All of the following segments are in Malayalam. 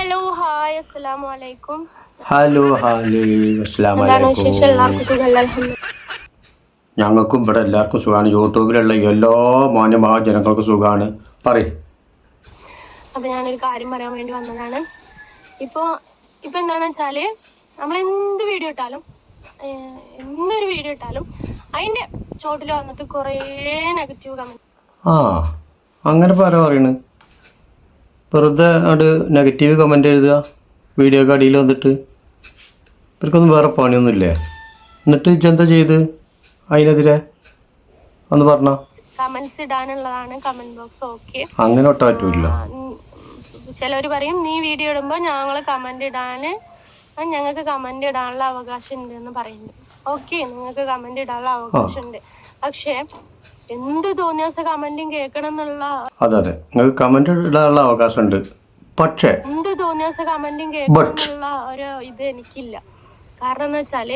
ഹലോ ഹായ് അസ്സലാമു അലൈക്കും ഹലോ ഹലോ അസ്സലാമു അലൈക്കും. ഞങ്ങൾക്കും ഇവിടെ എല്ലാവർക്കും സുഖമാണ്. യൂട്യൂബിലുള്ള എല്ലാ മാന്യമായ ജനങ്ങൾക്കും സുഖമാണ്. പറയും. അപ്പൊ ഞാനൊരു കാര്യം പറയാൻ വേണ്ടി വന്നതാണ്. ഇപ്പോ ഇപ്പൊ എന്താന്ന് വെച്ചാൽ നമ്മൾ എന്ത് വീഡിയോ ഇട്ടാലും എന്തൊരു വീഡിയോ ഇട്ടാലും അതിന്റെ ചോട്ടിൽ വന്നിട്ട് കുറേ നെഗറ്റീവ് കമന്റ് ആ അങ്ങനെ പറ പറയണ്. വെറുതെ അത് നെഗറ്റീവ് കമന്റ് എഴുതുക. വീഡിയോക്ക് അടിയിൽ വന്നിട്ട്. ഇവർക്കൊന്നും വേറെ പണിയൊന്നുമില്ലേ? എന്നിട്ട് ഇജ്ജെന്താ ചെയ്ത്? അതിനെതിരെ ഒന്ന് പറഞ്ഞ. കമന്റ്സ് ഇടാനുള്ളതാണ് കമന്റ് ബോക്സ് ഓക്കെ അങ്ങനെ ഒട്ട പറ്റൂല. ചിലവർ പറയും നീ വീഡിയോ ഇടുമ്പോൾ ഞങ്ങൾ കമന്റ് ഇടാന് ഞങ്ങൾക്ക് കമന്റ് ഇടാനുള്ള അവകാശം ഉണ്ട് എന്ന് പറയുന്നു. ഓക്കെ നിങ്ങൾക്ക് കമന്റ് ഇടാനുള്ള അവകാശം ഉണ്ട് പക്ഷേ എന്ത് തോന്നിയ ദിവസം കമന്റും കേൾക്കണം എന്നുള്ള അതെ അതെ. നിങ്ങൾക്ക് കമന്റ് ഇടാനുള്ള അവകാശമുണ്ട്. പക്ഷേ എന്ത് തോന്നിയ ദിവസം കമന്റും കേൾക്കണം എന്നുള്ള ഒരു ഇത് എനിക്കില്ല. കാരണം എന്ന് വെച്ചാൽ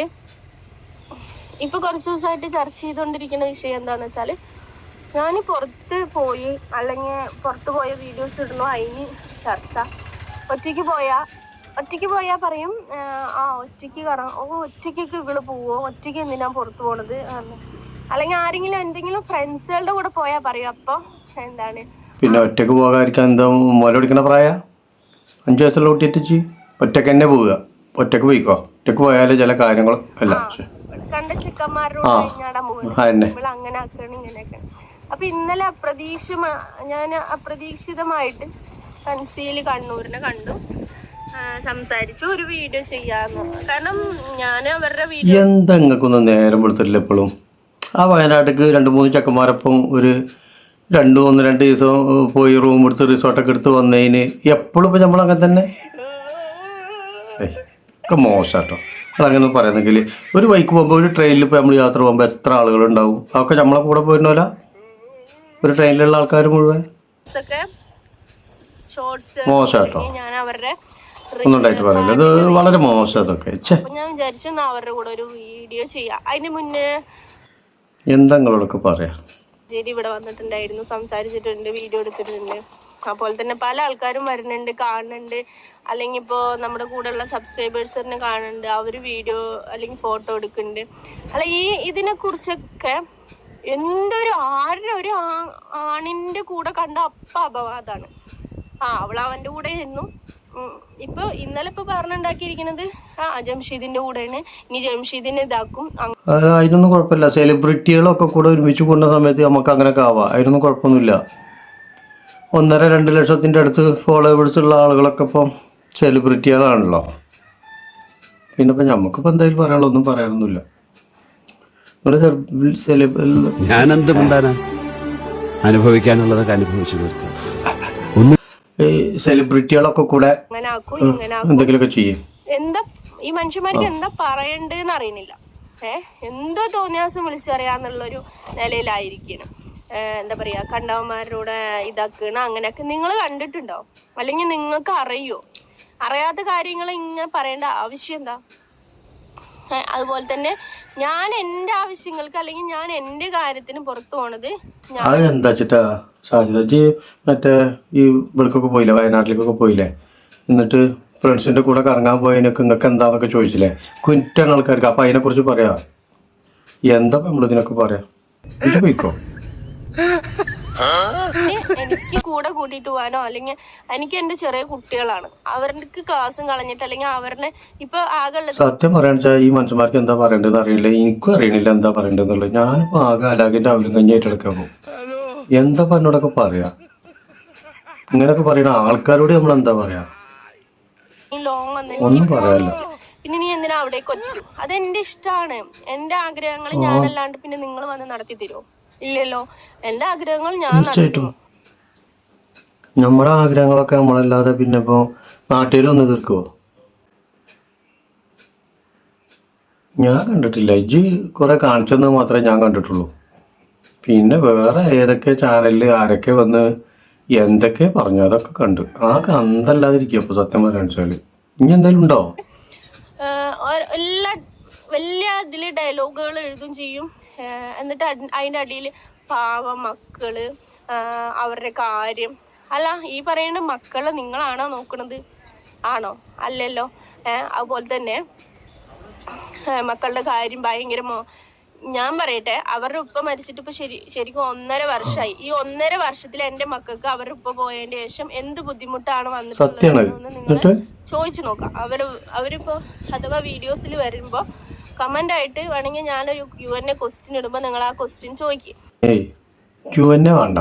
ഇപ്പൊ കുറച്ച് ദിവസമായിട്ട് ചർച്ച ചെയ്തുകൊണ്ടിരിക്കുന്ന വിഷയം എന്താന്ന് വെച്ചാൽ ഞാൻ പുറത്ത് പോയി അല്ലെങ്കിൽ പുറത്ത് പോയ വീഡിയോസ് ഇടുന്നു അതിന് ചർച്ച. ഒറ്റയ്ക്ക് പോയാ ഒറ്റയ്ക്ക് പോയാൽ പറയും ആ, ഒറ്റയ്ക്ക് കറ ഓ ഒറ്റയ്ക്കൊക്കെ ഇവൾ പോവോ? ഒറ്റയ്ക്ക് എന്തിനാ പുറത്ത് പോണത്. അല്ലെങ്കിൽ ആരെങ്കിലും എന്തെങ്കിലും ഫ്രണ്ട്സുകളുടെ കൂടെ പോയാ പറയും. അപ്പൊ എന്താണ്? പിന്നെ ഒറ്റയ്ക്ക് പോകാതിരിക്കാൻ എന്താ മുലടിക്കണ പ്രായ? അഞ്ച് വയസ്സുള്ള കുട്ടിയെത്തിച്ച് ഒറ്റയ്ക്ക് തന്നെ പോവുക. ഒറ്റയ്ക്ക് പോയിക്കോ? ഒറ്റയ്ക്ക് പോയാലേ ചില കാര്യങ്ങൾ അല്ല. കണ്ട ചിക്കന്മാരോട് അങ്ങനെ ആക്കണം ഇങ്ങനെയൊക്കെ. അപ്പൊ ഇന്നലെ അപ്രതീക്ഷ ഞാൻ അപ്രതീക്ഷിതമായിട്ട് കൺസീൽ കണ്ണൂരിനെ കണ്ടു. സംസാരിച്ചു. ഒരു വീഡിയോ ചെയ്യാന്ന് കാരണം ഞാൻ അവരുടെ വീഡിയോ എന്താ നിങ്ങൾക്കൊന്നും നേരം കൊടുത്തിട്ടില്ല എപ്പോഴും ആ വയനാട്ടിക്ക് രണ്ട് മൂന്ന് ചെക്കന്മാരൊപ്പം ഒരു രണ്ട് ഒന്ന് രണ്ട് ദിവസം പോയി റൂം എടുത്ത് റിസോർട്ടൊക്കെ എടുത്ത് വന്നതിന് എപ്പോഴും ഇപ്പം നമ്മളങ്ങനെ തന്നെ. ഒക്കെ മോശാട്ടോ. അതങ്ങനെ പറയുന്നെങ്കിൽ ഒരു ബൈക്ക് പോകുമ്പോൾ ഒരു ട്രെയിനിൽ ഇപ്പോൾ നമ്മൾ യാത്ര പോകുമ്പോൾ എത്ര ആളുകളുണ്ടാവും? അതൊക്കെ നമ്മളെ കൂടെ പോയിരുന്നോല ഒരു ട്രെയിനിലുള്ള ആൾക്കാർ മുഴുവൻ? അവരുടെ ഒന്നും ഉണ്ടായിട്ട് പറയില്ല. ഇത് വളരെ മോശം അതൊക്കെ. ഞാൻ വിചാരിച്ചു അവരുടെ കൂടെ ഒരു വീഡിയോ ചെയ്യാം. അതിന് മുന്നേ എന്താ പറയാം. ജെരി ഇവിടെ വന്നിട്ടുണ്ടായിരുന്നു സംസാരിച്ചിട്ടുണ്ട് വീഡിയോ എടുത്തിട്ടുണ്ട്. അതുപോലെ തന്നെ പല ആൾക്കാരും വരുന്നുണ്ട് കാണുന്നുണ്ട്. അല്ലെങ്കിൽ ഇപ്പോൾ നമ്മുടെ കൂടെയുള്ള സബ്സ്ക്രൈബേഴ്സിനെ കാണുന്നുണ്ട് അവർ വീഡിയോ അല്ലെങ്കിൽ ഫോട്ടോ എടുക്കുന്നുണ്ട്. അല്ല ഈ ഇതിനെ കുറിച്ചൊക്കെ എന്തൊരു ആരുടെ ഒരു ആ- ആണിന്റെ കൂടെ കണ്ട അപ്പ അപവാദമാണ് ആ അവൾ അവന്റെ കൂടെ ആയിരുന്നു ഇപ്പൊ ഇന്നലെ ഇപ്പൊ പറഞ്ഞുണ്ടാക്കിയിരിക്കുന്നത് ആ ജംഷീദിന്റെ കൂടെയാണ്. ഇനി ജംഷീദിനെ ഇതാക്കും. അതിനൊന്നും കുഴപ്പമില്ല. സെലിബ്രിറ്റികളൊക്കെ കൂടെ ഒരുമിച്ച് കൊണ്ട സമയത്ത് നമുക്ക് അങ്ങനെയൊക്കെ ആവാം. അതിനൊന്നും കുഴപ്പമൊന്നുമില്ല. ഒന്നര രണ്ട് ലക്ഷത്തിന്റെ അടുത്ത് ഫോളോവേഴ്സ് ഉള്ള ആളുകളൊക്കെ ഇപ്പം സെലിബ്രിറ്റികളാണല്ലോ പിന്നെ ഇപ്പം നമുക്കിപ്പോൾ എന്തായാലും പറയാനുള്ള ഒന്നും പറയാനൊന്നുമില്ല. അനുഭവിക്കാനുള്ളതൊക്കെ അനുഭവിച്ചു തീർക്കാം. ഒന്ന് ഈ സെലിബ്രിറ്റികളൊക്കെ കൂടെ എന്തെങ്കിലുമൊക്കെ ചെയ്യും. എന്താ ഈ മനുഷ്യന്മാർക്ക് എന്താ പറയണ്ടെന്ന് അറിയണില്ല. ഏഹ് എന്തോ തോന്നിയാസം വിളിച്ചറിയാന്നുള്ളൊരു നിലയിലായിരിക്കണം. എന്താ പറയാ കണ്ടവന്മാരുടെ ഇതാക്കണ അങ്ങനെയൊക്കെ. നിങ്ങൾ കണ്ടിട്ടുണ്ടോ? അല്ലെങ്കിൽ നിങ്ങൾക്ക് അറിയോ? അറിയാത്ത കാര്യങ്ങൾ ഇങ്ങനെ പറയേണ്ട ആവശ്യം എന്താ? അതുപോലെ തന്നെ ഞാൻ എന്റെ ആവശ്യങ്ങൾക്ക് അല്ലെങ്കിൽ ഞാൻ എന്റെ കാര്യത്തിന് പുറത്തു പോണത് എന്താ വെച്ചിട്ടാ? സാജിദജി മറ്റേ ഈ ഇവിടേക്കൊക്കെ പോയില്ലേ? വയനാട്ടിലേക്കൊക്കെ പോയില്ലേ? എന്നിട്ട് ഫ്രണ്ട്സിന്റെ കൂടെ കറങ്ങാൻ പോയതിനൊക്കെ നിങ്ങൾക്ക് എന്താന്നൊക്കെ ചോദിച്ചില്ലേ? കുറ്റാണ് ആൾക്കാർക്ക്. അപ്പം അതിനെക്കുറിച്ച് പറയാം? എന്താ നമ്മളിതിനൊക്കെ പറയാം? ഇത് പോയിക്കോ? എനിക്ക് കൂടെ കൂട്ടിട്ട് പോകാനോ അല്ലെങ്കിൽ എനിക്ക് എന്റെ ചെറിയ കുട്ടികളാണ്. അവർക്ക് ക്ലാസ്സും കളഞ്ഞിട്ട് അല്ലെങ്കിൽ അവരുടെ ഇപ്പൊ ആകെ ഉള്ളത് സത്യം പറയാന്ന് വെച്ചാൽ ഈ മനുഷ്യന്മാർക്ക് എന്താ പറയണ്ടെന്ന് അറിയില്ല. എനിക്കും അറിയണില്ല എന്താ പറയേണ്ടതെന്നുള്ളത്. ഞാനിപ്പോ ആകെ അലാഖിന്റെ അവലും കഞ്ഞിയായിട്ട് എടുക്കാൻ പോകും. എന്താ പറഞ്ഞോടൊക്കെ പറയാ? ഇങ്ങനൊക്കെ പറയുന്ന ആൾക്കാരോട് നമ്മൾ എന്താ പറയാ? ഒന്നും പറയാല്ല പിന്നെ നീ എന്തിനാ അവിടേക്ക് ഒറ്റ? അതെന്റെ ഇഷ്ടമാണ് എന്റെ ആഗ്രഹങ്ങൾ ഞാനല്ലാണ്ട് പിന്നെ നിങ്ങൾ വന്ന് നടത്തി തരുമോ ഇല്ലല്ലോ. എന്റെ ആഗ്രഹങ്ങൾ ഞാൻ തീർച്ചയായിട്ടും. നമ്മുടെ ആഗ്രഹങ്ങളൊക്കെ നമ്മളല്ലാതെ പിന്നെ ഇപ്പോൾ നാട്ടുകാർ ഒന്ന് തീർക്കുമോ ഞാൻ കണ്ടിട്ടില്ല. ഇജ് കുറെ കാണിച്ചെന്ന് മാത്രമേ ഞാൻ കണ്ടിട്ടുള്ളൂ. പിന്നെ വേറെ ഏതൊക്കെ ചാനലിൽ ആരൊക്കെ വന്ന് എന്തൊക്കെ പറഞ്ഞു അതൊക്കെ കണ്ടു. ആകെ അന്തല്ലാതിരിക്കും അപ്പോൾ സത്യം പറയാണെന്ന് വെച്ചാൽ ഇനി എന്തായാലും ഉണ്ടോ? എല്ലാ വലിയ ഇതിൽ ഡയലോഗുകൾ എഴുതും ചെയ്യും. എന്നിട്ട് അതിന്റെ അടിയിൽ പാവ മക്കൾ അവരുടെ കാര്യം. അല്ല ഈ പറയുന്ന മക്കളെ നിങ്ങളാണോ നോക്കുന്നത് ആണോ? അല്ലല്ലോ. ഏഹ് അതുപോലെ തന്നെ മക്കളുടെ കാര്യം ഭയങ്കര മോ ഞാൻ പറയട്ടെ അവരുടെ ഉപ്പ മരിച്ചിട്ട് ഇപ്പൊ ശരി ശരിക്കും ഒന്നര വർഷമായി ഈ ഒന്നര വർഷത്തിൽ എന്റെ മക്കൾക്ക് അവരുടെ ഉപ്പ പോയതിന്റെ ശേഷം എന്ത് ബുദ്ധിമുട്ടാണ് വന്നിട്ടുള്ളത് നിങ്ങൾ ചോദിച്ചു നോക്കാം. അവർ അവരിപ്പോ അഥവാ വീഡിയോസിൽ വരുമ്പോ കമന്റ് ആയിട്ട് വേണമെങ്കിൽ ഞാനൊരു ക്യു എൻ എ ക്വസ്റ്റ്യൻ ഇടുമ്പോ നിങ്ങൾ ആ ക്വസ്റ്റ്യൻ ചോദിക്കും. ഏയ് ക്യു എൻ എ വേണ്ട.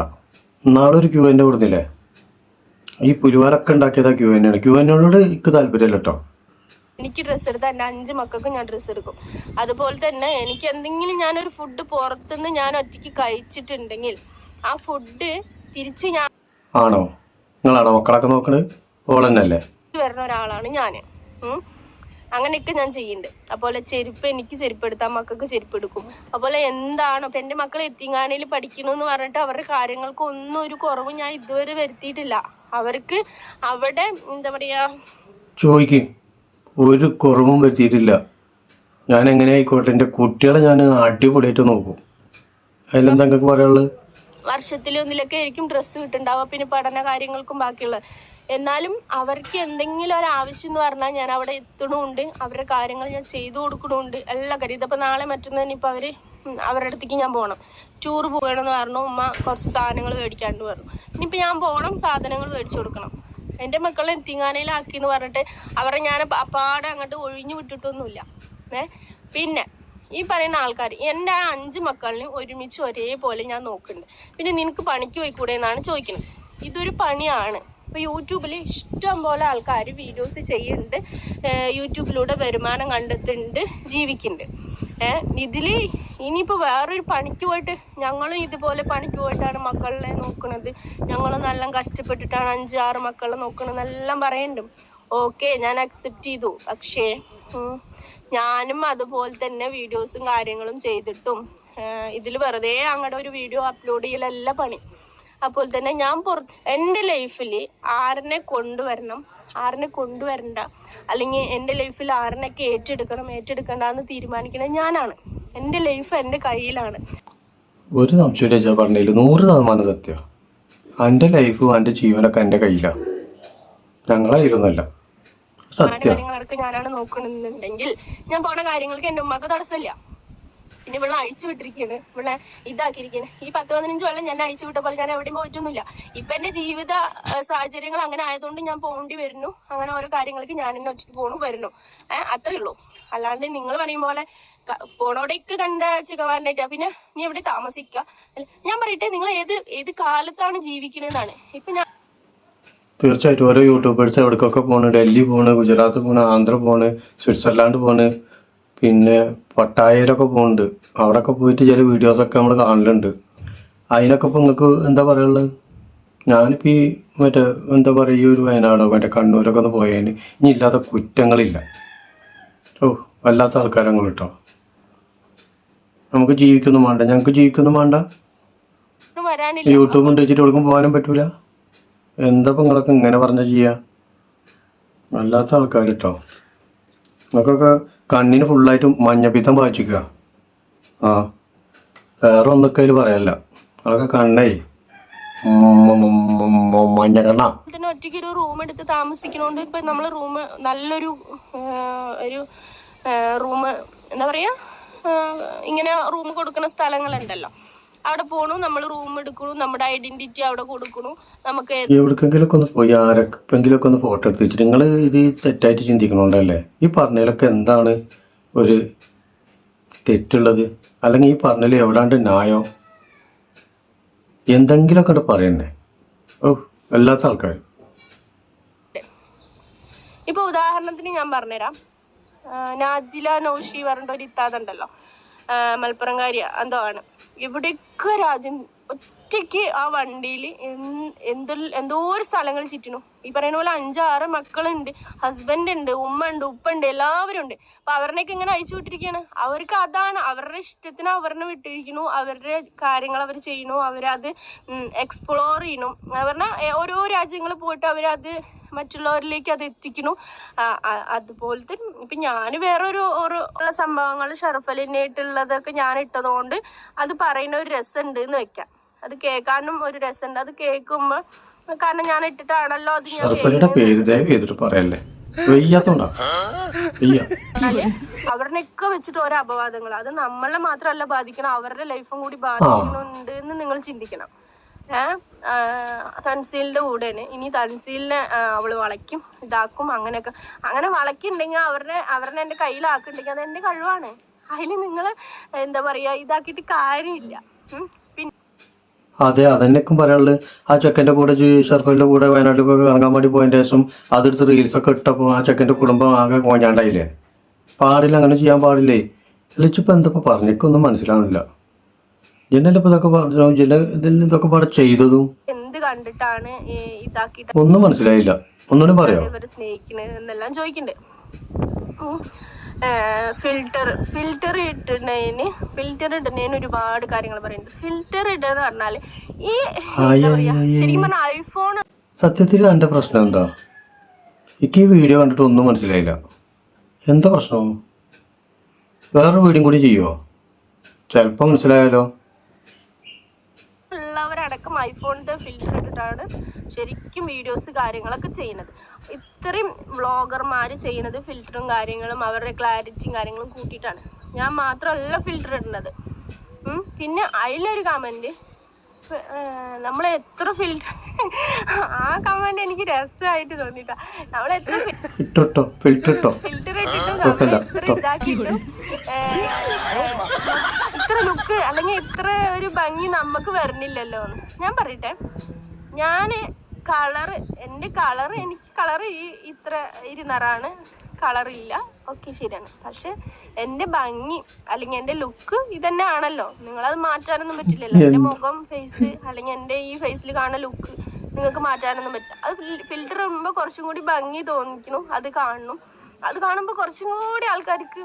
ക്യു എൻ എ കൊടുത്തില്ലേ? ഈ പുരുവാരൊക്കെ ഉണ്ടാക്കിയതാ ക്യു എൻ ആണ് ക്യു എന്നോട് എനിക്ക് താല്പര്യമില്ല കേട്ടോ എനിക്ക് ഡ്രസ്സ് എടുത്താൽ എന്റെ അഞ്ച് മക്കൾക്കും ഞാൻ ഡ്രസ്സ് എടുക്കും. അതുപോലെ തന്നെ എനിക്ക് എന്തെങ്കിലും ഞാനൊരു ഫുഡ് പുറത്തുനിന്ന് ഞാൻ ഒറ്റയ്ക്ക് കഴിച്ചിട്ടുണ്ടെങ്കിൽ ആ ഫുഡ് തിരിച്ച് ഞാൻ ആണോ? നിങ്ങളാണോ മക്കളൊക്കെ നോക്കണത്? ഓളന്നല്ലേ? വരുന്ന ഒരാളാണ് ഞാൻ അങ്ങനെയൊക്കെ ഞാൻ ചെയ്യുന്നുണ്ട്. അതുപോലെ ചെരുപ്പ് എനിക്ക് ചെരുപ്പ് എടുത്താൽ മക്കൾക്ക് ചെരുപ്പ് എടുക്കും അതുപോലെ എന്താണ് ഇപ്പം എന്റെ മക്കൾ എത്തിങ്ങാനയിൽ പഠിക്കണമെന്ന് പറഞ്ഞിട്ട് അവരുടെ കാര്യങ്ങൾക്ക് ഒന്നും ഒരു കുറവും ഞാൻ ഇതുവരെ വരുത്തിയിട്ടില്ല. അവർക്ക് അവിടെ എന്താ പറയുക ചോദിക്കും ഒരു കുറവും വരുത്തിയിട്ടില്ല. ഞാൻ എങ്ങനെ ആയിക്കോട്ടെ എന്റെ കുട്ടികളെ ഞാൻ അടിപൊളിയായിട്ട് നോക്കും. അതിലെന്താ പറയാനുള്ളത്? വർഷത്തിലൊന്നിലൊക്കെ ആയിരിക്കും ഡ്രസ്സ് കിട്ടുണ്ടാവുക പിന്നെ പഠന കാര്യങ്ങൾക്കും ബാക്കിയുള്ളത്. എന്നാലും അവർക്ക് എന്തെങ്കിലും ഒരു ആവശ്യം എന്ന് പറഞ്ഞാൽ ഞാൻ അവിടെ എത്തണമുണ്ട് അവരുടെ കാര്യങ്ങൾ ഞാൻ ചെയ്തു കൊടുക്കണമുണ്ട് എല്ലാ കാര്യം ഇതിപ്പോൾ നാളെ മറ്റുന്നതിന് ഇപ്പം അവർ അവരുടെ അടുത്തേക്ക് ഞാൻ പോകണം ടൂർ പോകണമെന്ന് പറഞ്ഞു. ഉമ്മ കുറച്ച് സാധനങ്ങൾ മേടിക്കാണ്ട് പറഞ്ഞു. ഇനിയിപ്പോൾ ഞാൻ പോകണം സാധനങ്ങൾ മേടിച്ചു കൊടുക്കണം. എന്റെ മക്കളെ തിങ്ങാനയിലാക്കി എന്ന് പറഞ്ഞിട്ട് അവരെ ഞാൻ അപ്പാടെ അങ്ങോട്ട് ഒഴിഞ്ഞു വിട്ടിട്ടൊന്നുമില്ല. ഏ? പിന്നെ ഈ പറയുന്ന ആൾക്കാർ എന്റെ ആ അഞ്ച് മക്കളിനും ഒരുമിച്ച് ഒരേപോലെ ഞാൻ നോക്കുന്നുണ്ട്. പിന്നെ നിനക്ക് പണിക്ക് പോയിക്കൂടെ എന്നാണ് ചോദിക്കുന്നത്. ഇതൊരു പണിയാണ്. ഇപ്പോൾ യൂട്യൂബിൽ ഇഷ്ടം പോലെ ആൾക്കാർ വീഡിയോസ് ചെയ്യുന്നുണ്ട്. യൂട്യൂബിലൂടെ വരുമാനം കണ്ടെത്തുന്നുണ്ട് ജീവിക്കുന്നുണ്ട്. ഇതിൽ ഇനിയിപ്പോൾ വേറൊരു പണിക്ക് പോയിട്ട് ഞങ്ങളും ഇതുപോലെ പണിക്ക് പോയിട്ടാണ് മക്കളെ നോക്കുന്നത് ഞങ്ങൾ നല്ല കഷ്ടപ്പെട്ടിട്ടാണ് അഞ്ചാറ് മക്കളെ നോക്കണമെന്നെല്ലാം പറയുന്നുണ്ട്. ഓക്കെ ഞാൻ അക്സെപ്റ്റ് ചെയ്തു. പക്ഷേ ഞാനും അതുപോലെ തന്നെ വീഡിയോസും കാര്യങ്ങളും ചെയ്തിട്ടും. ഇതിൽ വെറുതെ അങ്ങടെ ഒരു വീഡിയോ അപ്ലോഡ് ചെയ്യലല്ല പണി. അപ്പോൾ തന്നെ ഞാൻ പുറത്ത് എന്റെ ലൈഫിൽ ആറിനെ കൊണ്ടുവരണം ആറിനെ കൊണ്ടുവരണ്ട. അല്ലെങ്കിൽ എന്റെ ലൈഫിൽ ആറിനൊക്കെ ഏറ്റെടുക്കണം ഏറ്റെടുക്കണ്ട എന്ന് തീരുമാനിക്കുന്നത് ഞാനാണ്. എന്റെ ലൈഫ് എന്റെ കയ്യിലാണ്. ഒരു സംശയമില്ല ഞാൻ പറഞ്ഞതിൽ നൂറ് ശതമാനം സത്യം. എന്റെ ലൈഫും എന്റെ ജീവനൊക്കെ എന്റെ കയ്യിലാണ് ഞങ്ങളായിരുന്നല്ല സത്യം. ഞാനാണ് നോക്കണമെന്നുണ്ടെങ്കിൽ ഞാൻ പോണ കാര്യങ്ങൾക്ക് എന്റെ ഉമ്മക്ക് തടസ്സമില്ല. പിന്നെ ഇവിടെ അഴിച്ചു വിട്ടിരിക്കുകയാണ്. ഇവിടെ ഇതാക്കിയിരിക്കുകയാണ്. ഈ പത്ത് പതിനഞ്ച് കൊല്ലം ഞാൻ അഴിച്ചു വിട്ടപ്പോൾ ഞാൻ എവിടെയും പോയിട്ടൊന്നുമില്ല. ഇപ്പൊ എന്റെ ജീവിത സാഹചര്യങ്ങൾ അങ്ങനെ ആയതുകൊണ്ട് ഞാൻ പോകേണ്ടി വരുന്നു. അങ്ങനെ ഓരോ കാര്യങ്ങൾക്ക് ഞാൻ എന്നെ വെച്ചിട്ട് പോണു വരുന്നു. ഏഹ് അത്രേ ഉള്ളൂ. അല്ലാണ്ട് നിങ്ങൾ പറയും പോലെ പോണോടേക്ക് കണ്ട ചിക്കവാനായിട്ടാ പിന്നെ നീ എവിടെ താമസിക്ക ഞാൻ പറയട്ടെ നിങ്ങൾ ഏത് ഏത് കാലത്താണ് ജീവിക്കുന്നതെന്നാണ്. ഇപ്പൊ ഞാൻ തീർച്ചയായിട്ടും. ഓരോ യൂട്യൂബേഴ്സ് എവിടേക്കൊക്കെ പോണ്? ഡൽഹി പോണ് ഗുജറാത്ത് പോണ് ആന്ധ്ര പോണ് സ്വിറ്റ്സർലാൻഡ് പോണ്. പിന്നെ പട്ടായയിലൊക്കെ പോകുന്നുണ്ട് അവിടെയൊക്കെ പോയിട്ട് ചില വീഡിയോസൊക്കെ നമ്മൾ കാണലുണ്ട്. അതിനൊക്കെ ഇപ്പോൾ നിങ്ങൾക്ക് എന്താ പറയുള്ളത് ഞാനിപ്പോൾ ഈ മറ്റേ എന്താ പറയുക ഈ ഒരു വയനാടോ മറ്റേ കണ്ണൂരൊക്കെ ഒന്ന് പോയതിന് ഇനി ഇല്ലാത്ത കുറ്റങ്ങളില്ല. ഓ വല്ലാത്ത ആൾക്കാരങ്ങൾ കേട്ടോ. നമുക്ക് ജീവിക്കൊന്നും വേണ്ട ഞങ്ങൾക്ക് ജീവിക്കൊന്നും വേണ്ട യൂട്യൂബ് ഉണ്ട് വെച്ചിട്ട് എവിടേക്കും പോകാനും പറ്റൂല. എന്താ നിങ്ങളൊക്കെ ഇങ്ങനെ പറഞ്ഞ ചെയ്യാ? വല്ലാത്ത ആൾക്കാർ കേട്ടോ. നിങ്ങൾക്കൊക്കെ കണ്ണിന് ഫുള്ളായിട്ട് മഞ്ഞപ്പിത്തം വായിച്ചിക്കുക ആ വേറെ ഒന്നൊക്കെ അതിൽ പറയല്ല അതൊക്കെ കണ്ണേ. മഞ്ഞ കണ്ണ ഒറ്റയ്ക്ക് ഒരു റൂം എടുത്ത് താമസിക്കണോണ്ട്? ഇപ്പൊ നമ്മൾ റൂം നല്ലൊരു ഒരു റൂം എന്താ പറയാ ഇങ്ങനെ റൂം കൊടുക്കുന്ന സ്ഥലങ്ങളുണ്ടല്ലോ. അവിടെ പോണു നമ്മൾ റൂം എടുക്കണു നമ്മുടെ ഐഡന്റിറ്റി അവിടെ കൊടുക്കണു. നമുക്ക് എവിടേക്കെങ്കിലൊക്കെ ഒന്ന് പോയി ആരൊക്കെങ്കിലൊക്കെ ഒന്ന് ഫോട്ടോ എടുത്ത് വെച്ചിട്ട്. നിങ്ങൾ ഇത് തെറ്റായിട്ട് ചിന്തിക്കണോണ്ടല്ലേ? ഈ പറഞ്ഞതിലൊക്കെ എന്താണ് ഒരു തെറ്റുള്ളത്? അല്ലെങ്കിൽ ഈ പറഞ്ഞതിൽ എവിടാണ്ട് ന്യായോ? എന്തെങ്കിലുമൊക്കെ പറയണ്ടേ? ഓ അല്ലാത്ത ആൾക്കാർ ഇപ്പൊ ഉദാഹരണത്തിന് ഞാൻ പറഞ്ഞുതരാം. നാജില നൗഷി പറഞ്ഞിട്ട് ഒരു ഇത്താതുണ്ടല്ലോ. മലപ്പുറംകാരിയ എന്തോ ആണ്. ഇവിടെയൊക്കെ രാജ്യം ഒറ്റയ്ക്ക് ആ വണ്ടിയിൽ എന്തെല്ലാം എന്തോ ഒരു സ്ഥലങ്ങൾ ചുറ്റണു ഈ പറയുന്ന പോലെ അഞ്ചാറ് മക്കളുണ്ട് ഹസ്ബൻഡ് ഉണ്ട് ഉമ്മ ഉണ്ട് ഉപ്പ ഉണ്ട് എല്ലാവരും ഉണ്ട്. അപ്പൊ അവരിനൊക്കെ ഇങ്ങനെ അയച്ചു വിട്ടിരിക്കുകയാണ് അവർക്ക് അതാണ് അവരുടെ ഇഷ്ടത്തിന് അവരെ വിട്ടിരിക്കണു അവരുടെ കാര്യങ്ങൾ അവർ ചെയ്യണു അവരത് എക്സ്പ്ലോർ ചെയ്യണു അവരുടെ ഓരോ രാജ്യങ്ങളിൽ പോയിട്ട് അവരത് മറ്റുള്ളവരിലേക്ക് അത് എത്തിക്കുന്നു. അതുപോലത്തെ ഇപ്പൊ ഞാൻ വേറൊരു ഒരു ഉള്ള സംഭവങ്ങൾ ഷറഫലിനായിട്ടുള്ളതൊക്കെ ഞാൻ ഇട്ടതുകൊണ്ട് അത് പറയുന്ന ഒരു രസമുണ്ട് എന്ന് വെക്കാം. അത് കേൾക്കാനും ഒരു രസമുണ്ട്. അത് കേൾക്കുമ്പോൾ കാരണം ഞാൻ ഇട്ടിട്ടാണല്ലോ അത് ഞാൻ പേര് ദയവ് ചെയ്തിട്ട് പറയല്ലേ? വെയ്യാത്തോണ്ടാ? അവരിനൊക്കെ വെച്ചിട്ട് ഓരോ അപവാദങ്ങൾ അത് നമ്മളെ മാത്രമല്ല ബാധിക്കണം. അവരുടെ ലൈഫും കൂടി ബാധിക്കുന്നുണ്ട് എന്ന് നിങ്ങൾ ചിന്തിക്കണം. ഏഹ് തൻസീലിന്റെ കൂടെയാണ്. ഇനി തൻസീലിനെ അവൾ വളയ്ക്കും ഇതാക്കും അങ്ങനെയൊക്കെ. അങ്ങനെ വളയ്ക്കുന്നുണ്ടെങ്കിൽ അവരുടെ അവരുടെ എന്റെ കയ്യിലാക്കുന്നുണ്ടെങ്കിൽ അത് എന്റെ കഴിവാണ്. അതിൽ നിങ്ങൾ എന്താ പറയാ ഇതാക്കിയിട്ട് കാര്യമില്ല. അതെ അതെന്നെക്കും പറയാനുള്ളത്. ആ ചെക്കന്റെ കൂടെ ഷർഫലിന്റെ കൂടെ വയനാട്ടിൽ ഇറങ്ങാൻ വേണ്ടി പോയതിന്റെ ശേഷം അതെടുത്ത് റീൽസൊക്കെ ഇട്ടപ്പോൾ ആ ചെക്കന്റെ കുടുംബം ആകെ കോഞ്ഞാണ്ടായില്ലേ? പാടില്ല അങ്ങനെ ചെയ്യാൻ പാടില്ലേ? ഇല്ലിച്ചിപ്പോൾ എന്തപ്പോൾ പറഞ്ഞേക്കൊന്നും മനസ്സിലാവണില്ല ഇപ്പോൾ ഇതൊക്കെ പറഞ്ഞു ജന ഇതിൽ ഇതൊക്കെ പാടെ ചെയ്തതും? എന്ത് കണ്ടിട്ടാണ് ഇതാക്കിട്ട് ഒന്നും മനസ്സിലായില്ല. ഒന്നുകൂടി പറയാം ഇവർ സ്നേഹിക്കണത് എന്നെല്ലാം ചോദിക്കണ്ടേ. ഫിൽറ്റർ ഫിൽറ്റർ ഇട്ടുന്നതിന് ഫിൽറ്റർ ഇടുന്നതിന് ഒരുപാട് കാര്യങ്ങൾ പറയുന്നുണ്ട്. ഫിൽറ്റർ ഇടുക എന്ന് പറഞ്ഞാൽ ഈ എന്താ പറയാ ശരിക്കും പറഞ്ഞാൽ ഐഫോൺ സത്യത്തിൽ എന്റെ പ്രശ്നം എന്താ? എനിക്ക് ഈ വീഡിയോ കണ്ടിട്ട് ഒന്നും മനസ്സിലായില്ല. എന്താ പ്രശ്നം? വേറൊരു വീഡിയോ കൂടി ചെയ്യുമോ ചിലപ്പോൾ മനസ്സിലായാലോ? ഉള്ളവരടക്കം ഐഫോണിന്റെ ഫിൽറ്റർ ഇട്ടിട്ടാണ് ശരിക്കും വീഡിയോസ് കാര്യങ്ങളൊക്കെ ചെയ്യുന്നത്. ഇത്രയും വ്ളോഗർമാർ ചെയ്യുന്നത് ഫിൽറ്ററും കാര്യങ്ങളും അവരുടെ ക്ലാരിറ്റിയും കാര്യങ്ങളും കൂട്ടിയിട്ടാണ്. ഞാൻ മാത്രമല്ല ഫിൽറ്റർ ഇടുന്നത്. പിന്നെ അതിലൊരു കമന്റ് നമ്മൾ എത്ര ഫിൽറ്റർ ആ കമന്റ് എനിക്ക് രസമായിട്ട് തോന്നിട്ടാ നമ്മൾ എത്ര ഫിൽറ്റർ ഇട്ടോ? ഫിൽറ്റർ ഇട്ടിട്ടും നമ്മൾ എത്ര ഇതാക്കിയിട്ടും ഇത്ര ലുക്ക് അല്ലെങ്കിൽ ഇത്ര ഒരു ഭംഗി നമുക്ക് വരണില്ലല്ലോ ഞാൻ പറയട്ടെ. ഞാൻ കളറ് എന്റെ കളറ് എനിക്ക് കളറ് ഈ ഇത്ര ഇരുന്നറാണ് കളറില്ല ഓക്കെ ശരിയാണ്. പക്ഷെ എന്റെ ഭംഗി അല്ലെങ്കിൽ എന്റെ ലുക്ക് ഇതന്നെ ആണല്ലോ നിങ്ങളത് മാറ്റാനൊന്നും പറ്റില്ലല്ലോ. എന്റെ മുഖം ഫേസ് അല്ലെങ്കിൽ എന്റെ ഈ ഫേസിൽ കാണുന്ന ലുക്ക് നിങ്ങൾക്ക് മാറ്റാനൊന്നും പറ്റില്ല. അത് ഫിൽറ്റർ ഇടുമ്പോൾ കുറച്ചും കൂടി ഭംഗി തോന്നിക്കുന്നു. അത് കാണണം അത് കാണുമ്പോൾ കുറച്ചും കൂടി ആൾക്കാർക്ക്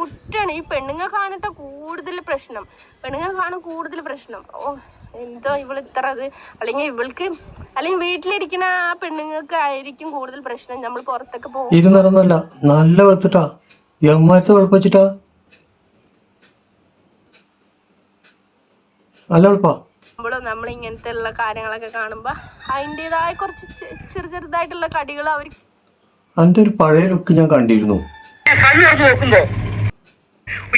മുട്ടാണ്. ഈ പെണ്ണുങ്ങൾ കാണട്ടെ കൂടുതൽ പ്രശ്നം. പെണ്ണുങ്ങൾ കാണും കൂടുതൽ പ്രശ്നം. ഓ എന്തോ ഇവൾ ഇത്ര അത് അല്ലെങ്കിൽ ഇവൾക്ക് അല്ലെങ്കിൽ വീട്ടിലിരിക്കുന്ന ആ പെണ്ണുങ്ങൾക്ക് ആയിരിക്കും കൂടുതൽ പ്രശ്നം. നമ്മൾ പുറത്തൊക്കെ പോകും ഇരുന്നറന്നല്ല നല്ല വെളുത്തിട്ടാ. എമ്മാരത്തെ വെളുപ്പിച്ചിട്ടാ നല്ല വെളുപ്പാ. നമ്മൾ നമ്മൾ ഇങ്ങനത്തെ ഉള്ള കാര്യങ്ങളൊക്കെ കാണുമ്പോൾ അതിന്റെതായ കുറച്ച് ചെറു ചെറുതായിട്ടുള്ള കടികൾ അവർ അതിന്റെ ഒരു പഴയ ലുക്ക് ഞാൻ കണ്ടിരുന്നു. നോക്കുമ്പോ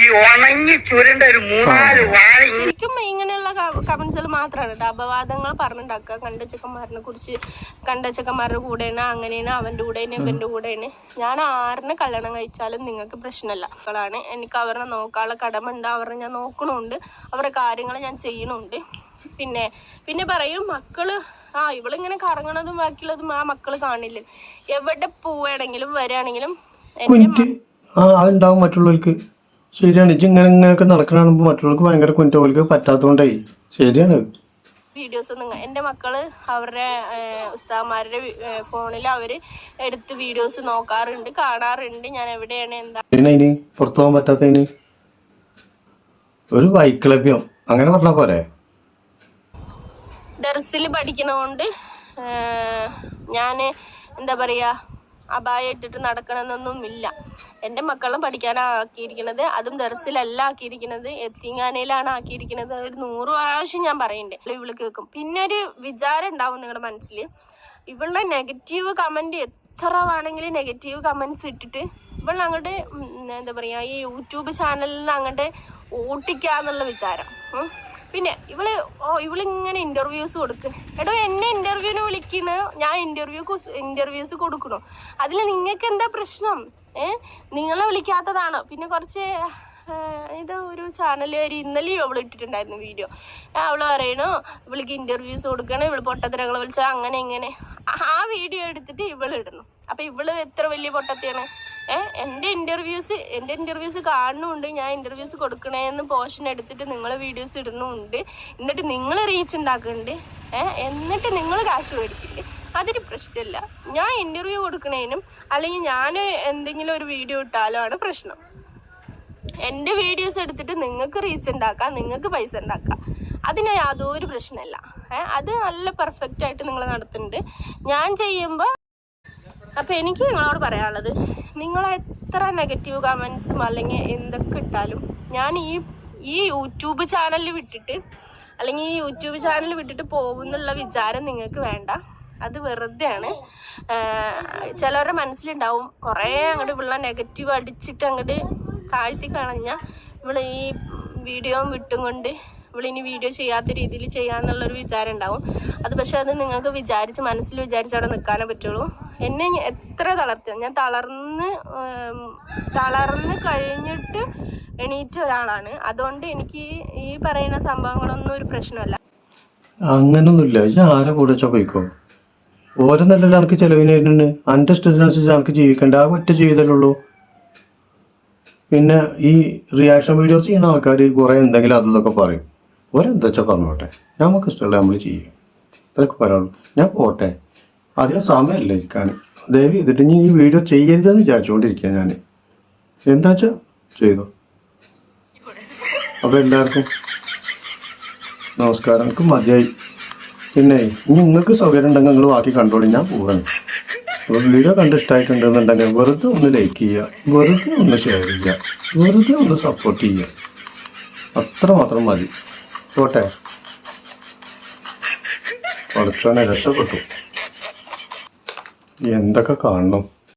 ഈ ഉണങ്ങി ചുരുണ്ട ഒരു മൂന്നാൽ വാഴ ശരിക്കും ഇങ്ങനെയുള്ള കമന്റ്സുകൾ മാത്രമാണ് കേട്ടോ. അപവാദങ്ങൾ പറഞ്ഞുണ്ടാക്കുക കണ്ട ചെക്കന്മാരിനെ കുറിച്ച് കണ്ട ചെക്കന്മാരുടെ കൂടെയാണ് അങ്ങനെയാണ് അവന്റെ കൂടെയാണ് ഇവന്റെ കൂടെയാണ്. ഞാൻ ആറിനെ കല്യാണം കഴിച്ചാലും നിങ്ങൾക്ക് പ്രശ്നമല്ല. മക്കളാണ്. എനിക്ക് അവരെ നോക്കാനുള്ള കടമുണ്ട് അവരെ ഞാൻ നോക്കണുണ്ട്. അവരുടെ കാര്യങ്ങൾ ഞാൻ ചെയ്യണുണ്ട് പിന്നെ പിന്നെ പറയും മക്കൾ ആ ഇവളിങ്ങനെ കറങ്ങണതും ബാക്കിയുള്ളതും ആ മക്കൾ കാണില്ല? എവിടെ പോവുകയാണെങ്കിലും വരാണെങ്കിലും ആ അതുണ്ടാവും മറ്റുള്ളവർക്ക്. ശരിയാണ്. ഇങ്ങനെ ഇങ്ങനെയൊക്കെ നടക്കണ മറ്റുള്ളവർക്ക് ഭയങ്കര കുനിറ്റോൾക്ക് പറ്റാത്തോണ്ടേ ശരിയാണ്. വീഡിയോസ് ഒന്നും എന്റെ മക്കൾ അവരുടെ ഉസ്താമാരുടെ ഫോണിൽ അവർ എടുത്ത് വീഡിയോസ് നോക്കാറുണ്ട് കാണാറുണ്ട്. ഞാൻ എവിടെയാണ് എന്താ പുറത്തു പോകാൻ പറ്റാത്തതിന് ഒരു വൈക്ലഭ്യം അങ്ങനെ പറഞ്ഞ പോരെ? ദർസിൽ പഠിക്കണോണ്ട് ഞാൻ എന്താ പറയുക അപായ ഇട്ടിട്ട് നടക്കണമെന്നൊന്നും ഇല്ല എന്റെ മക്കളും പഠിക്കാനാക്കിയിരിക്കുന്നത് അതും ദർസിലല്ല ആക്കിയിരിക്കുന്നത് എത്തിങ്ങാനയിലാണ് ആക്കിയിരിക്കുന്നത് ഒരു നൂറ് പ്രാവശ്യം ഞാൻ പറയണ്ടേ. ഇവൾ കേൾക്കും. പിന്നെ ഒരു വിചാരം ഉണ്ടാവും നിങ്ങളുടെ മനസ്സിൽ ഇവളുടെ നെഗറ്റീവ് കമന്റ് എത്ര വേണമെങ്കിലും നെഗറ്റീവ് കമന്റ്സ് ഇട്ടിട്ട് ഇവൾ അങ്ങോട്ട് എന്താ പറയുക ഈ യൂട്യൂബ് ചാനലിൽ നിന്ന് അങ്ങോട്ട് ഓട്ടിക്കാന്നുള്ള വിചാരം. ഉം. പിന്നെ ഇവൾ ഓ ഇവളിങ്ങനെ ഇന്റർവ്യൂസ് കൊടുക്കും. എടോ എന്നെ ഇന്റർവ്യൂവിന് വിളിക്കണ്. ഞാൻ ഇന്റർവ്യൂ ഇന്റർവ്യൂസ് കൊടുക്കണു. അതിൽ നിങ്ങൾക്ക് എന്താ പ്രശ്നം? ഏ? നിങ്ങളെ വിളിക്കാത്തതാണ്. പിന്നെ കുറച്ച് ഇത് ഒരു ഒരു ഇന്നലെയും അവൾ ഇട്ടിട്ടുണ്ടായിരുന്നു വീഡിയോ അവൾ പറയണു ഇവൾക്ക് ഇന്റർവ്യൂസ് കൊടുക്കണം ഇവൾ പൊട്ടത്തിനകളെ വിളിച്ചാൽ അങ്ങനെ ഇങ്ങനെ. ആ വീഡിയോ എടുത്തിട്ട് ഇവൾ ഇടണം. അപ്പൊ ഇവൾ എത്ര വലിയ പൊട്ടത്തിയാണ്? ഏഹ് എന്റെ ഇന്റർവ്യൂസ് എന്റെ ഇന്റർവ്യൂസ് കാണുന്നുണ്ട്. ഞാൻ ഇന്റർവ്യൂസ് കൊടുക്കണേന്ന് പോർഷൻ എടുത്തിട്ട് നിങ്ങൾ വീഡിയോസ് ഇടുന്നുണ്ട്. എന്നിട്ട് നിങ്ങൾ റീച്ച് ഉണ്ടാക്കുന്നുണ്ട് എന്നിട്ട് നിങ്ങൾ കാശ് മേടിക്കില്ലേ അതൊരു പ്രശ്നമില്ല ഞാൻ ഇന്റർവ്യൂ കൊടുക്കണേനും അല്ലെങ്കിൽ ഞാൻ എന്തെങ്കിലും ഒരു വീഡിയോ ഇട്ടാലോ ആണ് പ്രശ്നം. എന്റെ വീഡിയോസ് എടുത്തിട്ട് നിങ്ങൾക്ക് റീച്ച് ഉണ്ടാക്കാം നിങ്ങൾക്ക് പൈസ ഉണ്ടാക്കാം. അതിന് യാതൊരു പ്രശ്നമില്ല അത് നല്ല പെർഫെക്റ്റ് ആയിട്ട് നിങ്ങൾ നടത്തുന്നുണ്ട്. ഞാൻ ചെയ്യുമ്പോൾ അപ്പം എനിക്ക് നിങ്ങളോട് പറയാനുള്ളത് നിങ്ങൾ എത്ര നെഗറ്റീവ് കമൻസും അല്ലെങ്കിൽ എന്തൊക്കെ ഇട്ടാലും ഞാൻ ഈ ഈ യൂട്യൂബ് ചാനലിൽ വിട്ടിട്ട് അല്ലെങ്കിൽ ഈ യൂട്യൂബ് ചാനൽ വിട്ടിട്ട് പോകുന്നുള്ള വിചാരം നിങ്ങൾക്ക് വേണ്ട. അത് വെറുതെയാണ്. ചിലവരുടെ മനസ്സിലുണ്ടാവും കുറേ അങ്ങോട്ട് ഇവിടെ നെഗറ്റീവ് അടിച്ചിട്ട് അങ്ങോട്ട് താഴ്ത്തി കളഞ്ഞാൽ നമ്മൾ ഈ വീഡിയോ വിട്ടും കൊണ്ട് ഇവളിനി വീഡിയോ ചെയ്യാത്ത രീതിയിൽ ചെയ്യാന്നുള്ളൊരു വിചാരം ഉണ്ടാവും അത് പക്ഷേ അത് നിങ്ങൾക്ക് വിചാരിച്ച് മനസ്സിൽ വിചാരിച്ച് അവിടെ നിൽക്കാനേ പറ്റുള്ളൂ. എന്നെ എത്ര തളർത്തി ഞാൻ തളർന്ന് തളർന്ന് കഴിഞ്ഞിട്ട് എണീറ്റ ഒരാളാണ്. അതുകൊണ്ട് എനിക്ക് ഈ പറയുന്ന സംഭവങ്ങളൊന്നും ഒരു പ്രശ്നമല്ല. അങ്ങനൊന്നുമില്ല. ആരെ കൂടെ പോയിക്കോ? ഓരോ നല്ല എനിക്ക് ചെലവിന് വരുന്നുണ്ട്. എന്റെ ഇഷ്ടത്തിനനുസരിച്ച് എനിക്ക് ജീവിക്കണ്ട. ആ ഒറ്റ ചെയ്തല്ലുള്ളൂ പിന്നെ ഈ റിയാക്ഷൻ വീഡിയോസ് ചെയ്യുന്ന ആൾക്കാർ കുറേ എന്തെങ്കിലും അതൊക്കെ പറയും. ഓരെന്താ വെച്ചാൽ പറഞ്ഞോട്ടെ. നമുക്ക് ഇഷ്ടമുള്ള നമ്മൾ ചെയ്യും. ഇത്രയൊക്കെ പറയുള്ളൂ ഞാൻ പോട്ടെ. അധികം സമയമല്ല ഇരിക്കാൻ ദയവ് ചെയ്തിട്ട് ഇനി ഈ വീഡിയോ ചെയ്യരുതെന്ന് വിചാരിച്ചുകൊണ്ടിരിക്കുക ഞാൻ എന്താ വെച്ചാൽ ചെയ്തു? അപ്പോൾ എല്ലാവർക്കും നമസ്കാരം. എനിക്ക് മതിയായി. പിന്നെ നിങ്ങൾക്ക് സൗകര്യം ഉണ്ടെങ്കിൽ നിങ്ങൾ ബാക്കി കണ്ടോളി. ഞാൻ പോവാണ്. അപ്പോൾ വീഡിയോ കണ്ട് ഇഷ്ടമായിട്ടുണ്ടെന്നുണ്ടെങ്കിൽ വെറുതെ ഒന്ന് ലൈക്ക് ചെയ്യുക. വെറുതെ ഒന്ന് ഷെയർ ചെയ്യുക. വെറുതെ ഒന്ന് സപ്പോർട്ട് ചെയ്യുക. അത്ര മാത്രം മതി. പോട്ടെ. പഠിച്ചോനെ രക്ഷപ്പെട്ടു. എന്തൊക്കെ കാണണം?